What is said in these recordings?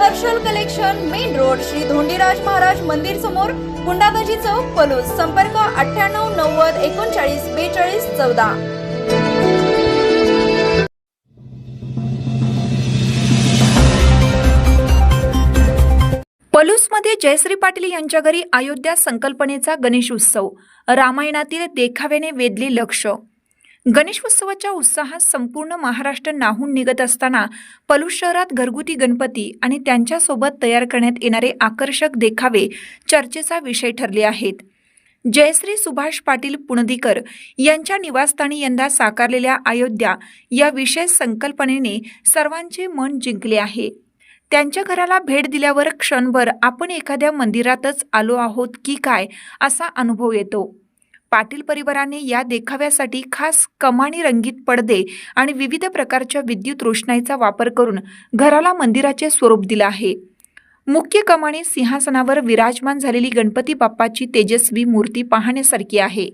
Harshal collection main road Shri Dhondiraj Maharaj मंदिर समोर गुंडाबाजी चौक पलूस. संपर्क अठ्ठ्याण्णव नव्वद एकोणचाळीस बेचाळीस चौदा. पलूसमध्ये जयश्री पाटील यांच्या घरी अयोध्या संकल्पनेचा गणेश उत्सव रामायणातील देखाव्याने वेधले लक्ष. गणेशोत्सवाच्या उत्साहात संपूर्ण महाराष्ट्र नाहून निघत असताना पलूस शहरात घरगुती गणपती आणि त्यांच्यासोबत तयार करण्यात येणारे आकर्षक देखावे चर्चेचा विषय ठरले आहेत. जयश्री सुभाष पाटील पुणदीकर यांच्या निवासस्थानी यंदा साकारलेल्या अयोध्या या विशेष संकल्पनेने सर्वांचे मन जिंकले आहे. त्यांच्या घराला भेट दिल्यावर क्षणभर आपण एखाद्या मंदिरातच आलो आहोत की काय असा अनुभव येतो. पाटील परिवाराने या देखाव्यासाठी खास कमानी रंगीत पडदे आणि विविध प्रकारच्या विद्युत रोषणाईचा वापर करून घराला मंदिराचे स्वरूप दिलं आहे. मुख्य कमानी सिंहासनावर विराजमान झालेली गणपती बाप्पाची तेजस्वी मूर्ती पाहण्यासारखी आहे.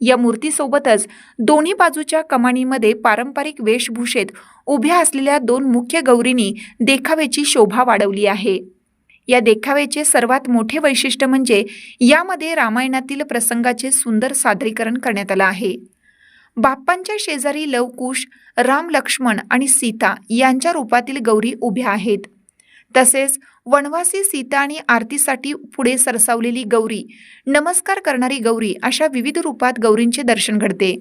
या मूर्तीसोबतच दोन्ही बाजूच्या कमानीमध्ये पारंपरिक वेशभूषेत उभ्या असलेल्या दोन मुख्य गौरींनी देखाव्याची शोभा वाढवली आहे. या देखाव्याचे सर्वात मोठे वैशिष्ट्य म्हणजे यामध्ये रामायणातील प्रसंगाचे सुंदर सादरीकरण करण्यात आलं आहे. बाप्पांच्या शेजारी लवकुश राम लक्ष्मण आणि सीता यांच्या रूपातील गौरी उभ्या आहेत. तसेच वनवासी सीता आणि आरतीसाठी पुढे सरसावलेली गौरी नमस्कार करणारी गौरी अशा विविध रूपात गौरींचे दर्शन घडते.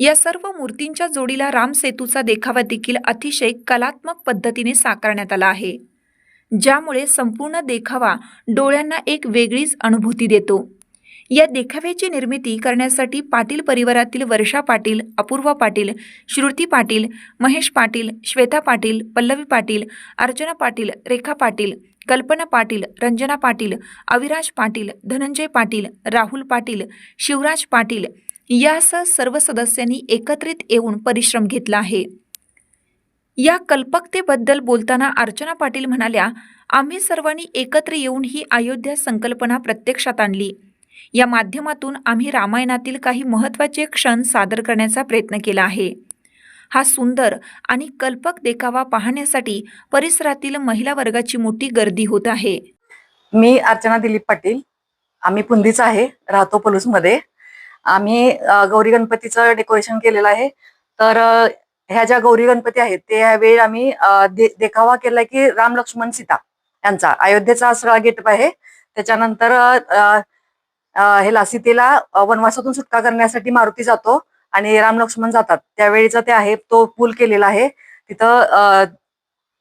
या सर्व मूर्तींच्या जोडीला राम सेतूचा देखावा देखील अतिशय कलात्मक पद्धतीने साकारण्यात आला आहे. ज्यामुळे संपूर्ण देखावा डोळ्यांना एक वेगळीच अनुभूती देतो. या देखाव्याची निर्मिती करण्यासाठी पाटील परिवारातील वर्षा पाटील अपूर्वा पाटील श्रुती पाटील महेश पाटील श्वेता पाटील पल्लवी पाटील अर्चना पाटील रेखा पाटील कल्पना पाटील रंजना पाटील अविराज पाटील धनंजय पाटील राहुल पाटील शिवराज पाटील यासह सर्व सदस्यांनी एकत्रित येऊन परिश्रम घेतला आहे. या कल्पकतेबद्दल बोलताना अर्चना पाटील म्हणाल्या आम्ही सर्वांनी एकत्र येऊन ही अयोध्या संकल्पना प्रत्यक्षात आणली. या माध्यमातून आम्ही रामायणातील काही महत्त्वाचे क्षण सादर करण्याचा प्रयत्न केला आहे. हा सुंदर आणि कल्पक देखावा पाहण्यासाठी परिसरातील महिला वर्गाची मोठी गर्दी होत आहे. मी अर्चना दिलीप पाटील. आम्ही पुंदीच आहे राहतो पलूसमध्ये. आम्ही गौरी गणपतीचं डेकोरेशन केलेलं आहे. तर ह्या ज्या गौरी गणपती आहेत ते ह्यावेळी आम्ही दे- देखावा केलाय की राम लक्ष्मण सीता यांचा. अयोध्येचा सगळा गेटअप आहे. त्याच्यानंतर अ, ह्याला सीतेला वनवासातून सुटका करण्यासाठी मारुती जातो आणि राम लक्ष्मण जातात. त्यावेळीचा ते आहे तो पूल केलेला आहे. तिथं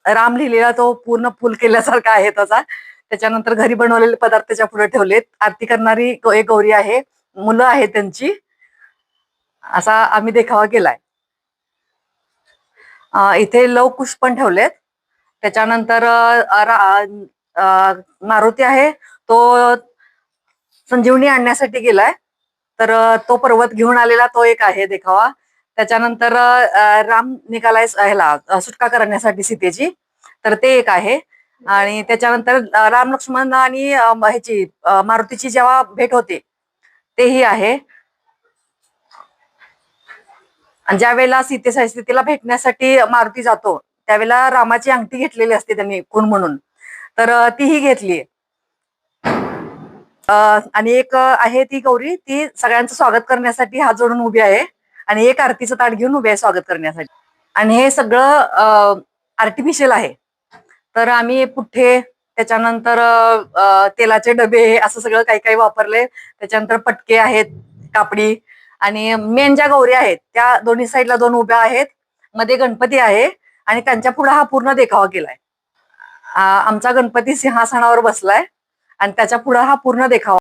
राम लिहिलेला तो पूर्ण पूल केल्यासारखा आहे त्याचा त्याच्यानंतर घरी बनवलेले पदार्थ त्याच्या पुढे ठेवलेत. आरती करणारी एक गौरी आहे. मुलं आहेत त्यांची. असा आम्ही देखावा केलाय. इथे लवकुश पण ठेवलेत. त्याच्यानंतर मारुती आहे तो संजीवनी आणण्यासाठी गेलाय. तर तो पर्वत घेऊन आलेला तो एक आहे देखावा. त्याच्यानंतर राम निघालाय ह्याला सुटका करण्यासाठी सीतेची. तर ते एक आहे. आणि त्याच्यानंतर राम लक्ष्मण आणि ह्याची मारुतीची जेव्हा भेट होते तेही आहे. आणि ज्या वेळेला सीते सीतेला भेटण्यासाठी मारुती जातो त्यावेळेला रामाची अंगठी घेतलेली असते त्यांनी खून म्हणून. तर तीही घेतली आणि एक आहे ती गौरी ती सगळ्यांचं स्वागत करण्यासाठी हात जोडून उभी आहे आणि एक आरतीचं ताट घेऊन उभी आहे स्वागत करण्यासाठी. आणि हे सगळं आर्टिफिशियल आहे. तर आम्ही पुठ्ठे त्याच्यानंतर तेलाचे डबे असं सगळं काही काही वापरले त्याच्यानंतर पटके आहेत कापडी आणि मेन ज्या गौरी आहेत त्या दोन्ही साईडला दोन उभ्या आहेत. मध्ये गणपती आहे आणि त्यांच्या पुढे हा पूर्ण देखावा केलाय. आमचा गणपती सिंहासनावर बसलाय आणि त्याच्या पुढे हा पूर्ण देखावा